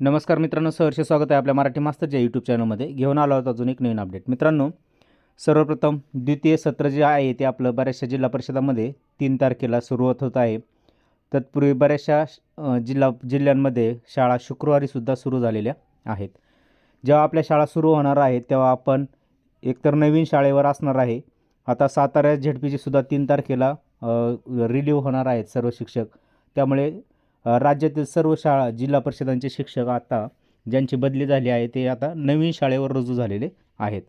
नमस्कार मित्रांनो सहर्ष स्वागत आहे आपल्या मराठी मास्तरच्या यूट्यूब चॅनलमध्ये घेऊन आलो होता अजून एक नवीन अपडेट मित्रांनो सर्वप्रथम द्वितीय सत्र जे आहे ते आपलं बऱ्याचशा जिल्हा परिषदामध्ये तीन तारखेला सुरुवात होत आहे. तत्पूर्वी बऱ्याचशा जिल्हा जिल्ह्यांमध्ये शाळा शुक्रवारीसुद्धा सुरू झालेल्या आहेत. जेव्हा आपल्या शाळा सुरू होणार आहेत तेव्हा आपण एकतर नवीन शाळेवर असणार आहे. आता सातारा झेडपीची सुद्धा तीन तारखेला रिलीव होणार आहेत सर्व शिक्षक. त्यामुळे राज्यातील सर्व शाळा जिल्हा परिषदांचे शिक्षक आता ज्यांची बदली झाली आहे ते आता नवीन शाळेवर रुजू झालेले आहेत.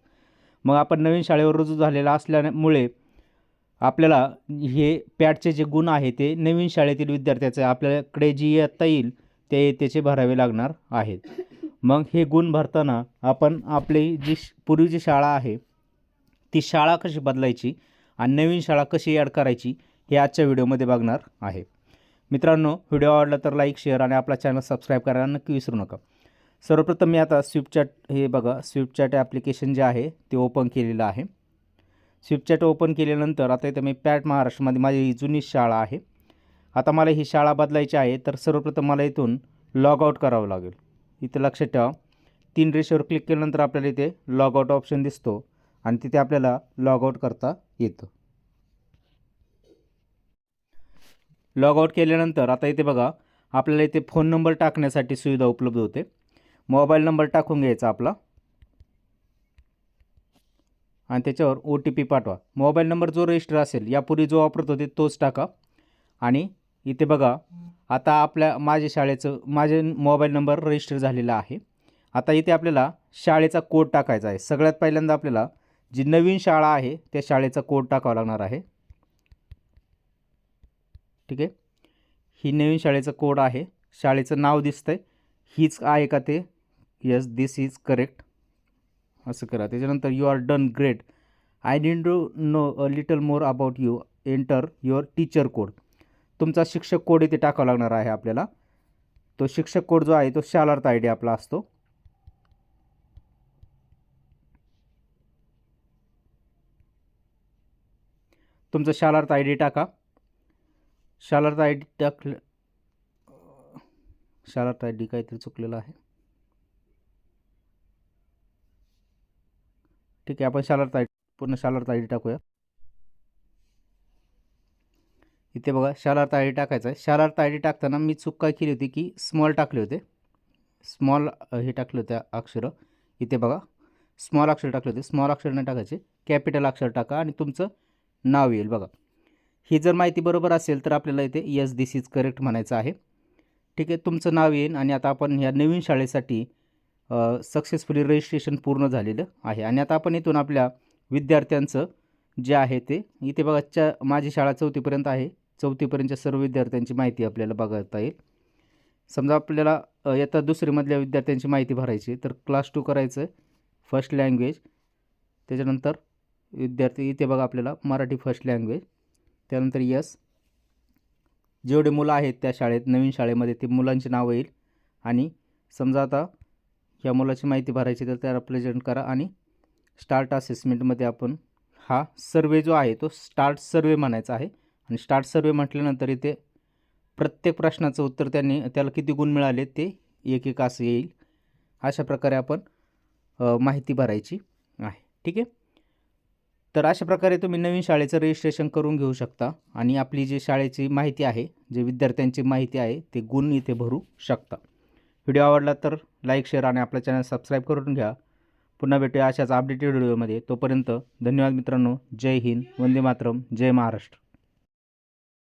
मग आपण नवीन शाळेवर रुजू झालेला असल्यामुळे आपल्याला हे पॅटचे जे गुण आहे ते नवीन शाळेतील विद्यार्थ्याचे आपल्याकडे जी येता येईल ते त्याचे भरावे लागणार आहेत. मग हे गुण भरताना आपण आपली जी श- पूर्वीची शाळा आहे ती शाळा कशी बदलायची आणि नवीन शाळा कशी ॲड करायची हे आजच्या व्हिडिओमध्ये बघणार आहे. मित्रांनो व्हिडिओ आवडला तर लाईक शेअर आणि आपला चॅनल सबस्क्राईब करायला नक्की विसरू नका. सर्वप्रथम मी आता स्विपचॅट हे बघा स्विपचॅट ॲप्लिकेशन जे आहे ते ओपन केलेलं आहे. स्विपचॅट ओपन केल्यानंतर आता इथं मी पॅट महाराष्ट्रामध्ये माझी जुनी शाळा आहे. आता मला ही शाळा बदलायची आहे तर सर्वप्रथम मला इथून लॉग आऊट करावं लागेल. इथं लक्षात ठेवा. तीन रेषेवर क्लिक केल्यानंतर आपल्याला इथे लॉग आऊट ऑप्शन दिसतो आणि तिथे आपल्याला लॉग आऊट करता येतं. लॉगआउट केल्यानंतर आता इथे बघा आपल्याला इथे फोन नंबर टाकण्यासाठी सुविधा उपलब्ध होते. मोबाईल नंबर टाकून घ्यायचा आपला. आणि त्याच्यावर ओ टी पी पाठवा. मोबाईल नंबर जो रजिस्टर असेल यापूर्वी जो वापरत होते तोच टाका. आणि इथे बघा आता आपल्या माझ्या शाळेचं माझे मोबाईल नंबर रजिस्टर झालेला आहे. आता इथे आपल्याला शाळेचा कोड टाकायचा आहे. सगळ्यात पहिल्यांदा आपल्याला जी नवीन शाळा आहे त्या शाळेचा कोड टाकावा लागणार आहे. ठीक आहे? ही नवीन शाळेचं कोड आहे. शाळेचं नाव दिसतं आहे हीच आहे का ते? यस दिस इज करेक्ट असं करा. त्याच्यानंतर you are done great I need to know a little more about you enter your teacher code तुमचा शिक्षक कोड इथे टाकावा लागणार आहे आपल्याला. तो शिक्षक कोड जो आहे तो शालार्थ आय डी आपला असतो. तुमचा शालार्थ आय डी टाका. शालार्थ आय डी टाकलं. शालार्थ आय डी काहीतरी चुकलेलं आहे. ठीक आहे आपण शालार्थ आय पूर्ण शालार्थ आय डी टाकूया. इथे बघा शालार्थ आय डी टाकायचा आहे. शालार्थ आय डी टाकताना मी चूक काय केली होती की स्मॉल टाकले होते. स्मॉल हे टाकले होते अक्षरं. इथे बघा स्मॉल अक्षर टाकले होते. स्मॉल अक्षर नाही टाकायचे. कॅपिटल अक्षर टाका आणि तुमचं नाव येईल बघा. ही जर माहिती बरोबर असेल तर आपल्याला इथे यस दिस इज करेक्ट म्हणायचं आहे. ठीक आहे तुमचं नाव येईन आणि आता आपण ह्या नवीन शाळेसाठी सक्सेसफुली रजिस्ट्रेशन पूर्ण झालेलं आहे. आणि आता आपण इथून आपल्या विद्यार्थ्यांचं जे आहे ते इथे बघा च्या माझी शाळा चौथीपर्यंत आहे. चौथीपर्यंतच्या सर्व विद्यार्थ्यांची माहिती आपल्याला बघता येईल. समजा आपल्याला येता दुसरीमधल्या विद्यार्थ्यांची माहिती भरायची तर क्लास टू करायचं आहे फर्स्ट लँग्वेज त्याच्यानंतर विद्यार्थी इथे बघा आपल्याला मराठी फर्स्ट लँग्वेज त्यानंतर यस. जेवढे मुलं आहेत त्या शाळेत नवीन शाळेमध्ये ते मुलांची नावं येईल. आणि समजा आता या मुलाची माहिती भरायची तर त्याला प्रेझेंट करा आणि स्टार्ट असेसमेंटमध्ये आपण हा सर्वे जो आहे तो स्टार्ट सर्वे म्हणायचा आहे. आणि स्टार्ट सर्वे म्हटल्यानंतर इथे प्रत्येक प्रश्नाचं उत्तर त्यांनी त्याला किती गुण मिळाले ते एक एक असं येईल. अशा प्रकारे आपण माहिती भरायची आहे. ठीक आहे? तर अशा प्रकारे तुम्ही नवीन शाळेचं रजिस्ट्रेशन करून घेऊ शकता. आणि आपली जी शाळेची माहिती आहे जे विद्यार्थ्यांची माहिती आहे ते गुण इथे भरू शकता. व्हिडिओ आवडला तर लाईक शेअर आणि आपला चॅनल सबस्क्राईब करून घ्या. पुन्हा भेटूया अशाच अपडेटेड व्हिडिओमध्ये तोपर्यंत धन्यवाद मित्रांनो. जय हिंद. वंदे मातरम. जय महाराष्ट्र.